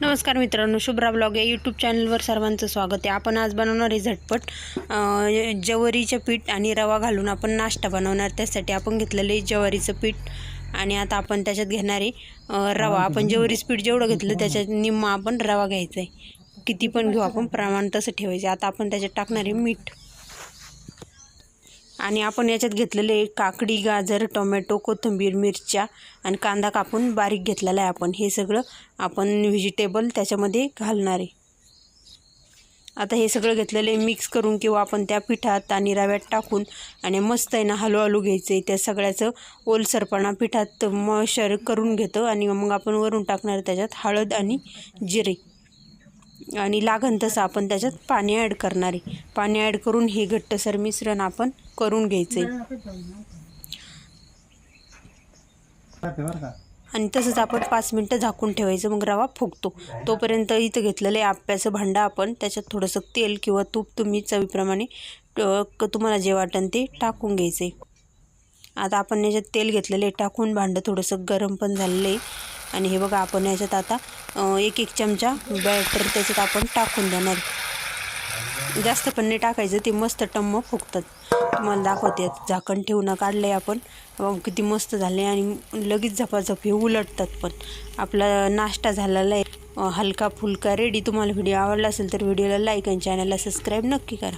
नमस्कार मित्रांनो शुभ्रा ब्लॉग या यूट्यूब चॅनलवर सर्वांचं स्वागत आहे. आपण आज बनवणार आहे झटपट जवारीचं ज्वारीचं पीठ आणि रवा घालून आपण नाश्ता बनवणार. त्यासाठी आपण घेतलेलं आहे ज्वारीचं पीठ आणि आता आपण त्याच्यात घेणार आहे रवा. आपण ज्वारीचं पीठ जेवढं घेतलं त्याच्यात निम्मा आपण रवा घ्यायचा आहे. किती पण घेऊ आपण प्रमाण तसं ठेवायचं आता आपण त्याच्यात टाकणार आहे मीठ. आणि आपण याच्यात घेतलेले काकडी गाजर टोमॅटो कोथिंबीर मिरच्या आणि कांदा कापून बारीक घेतलेला आहे आपण. हे सगळं आपण व्हेजिटेबल त्याच्यामध्ये घालणार आहे. आता हे सगळं घेतलेलं मिक्स करून किंवा आपण त्या पिठात आणि रव्यात टाकून आणि मस्त आहे ना हळूहळू घ्यायचं आहे. त्या सगळ्याचं ओलसरपणा पिठात मशर करून घेतो आणि मग आपण वरून टाकणार त्याच्यात हळद आणि जिरे. आणि लागन तसं आपण त्याच्यात पाणी ॲड करणार आहे. पाणी ॲड करून हे घट्टसर मिश्रण आपण करून घ्यायचं आहे आणि तसंच आपण पाच मिनटं झाकून ठेवायचं मग रवा फुगतो. तोपर्यंत इथं घेतलेलं आहे आप्याचं भांडं आपण. त्याच्यात थोडंसं तेल किंवा तूप तुम्ही चवीप्रमाणे क- तुम्हाला जे वाटेल ते टाकून घ्यायचं आहे आता आपण याच्यात तेल घेतलेलं आहे टाकून भांडं थोडंसं गरम पण झालेलं आहे. आणि हे बघा आपण याच्यात आता एक एक चमचा बॅटर त्याच्यात आपण टाकून देणार. जास्त पण नाही टाकायचं ते मस्त टम्म फुगतात. तुम्हाला दाखवते झाकण ठेवून काढलं आहे आपण किती मस्त झाले आणि लगेच झपाझप हे उलटतात पण. आपला नाश्ता झालेला आहे. हलका फुलका रेडी तुम्हाला व्हिडिओ आवडला असेल तर व्हिडिओला लाईक आणि चॅनलला सबस्क्राईब नक्की करा.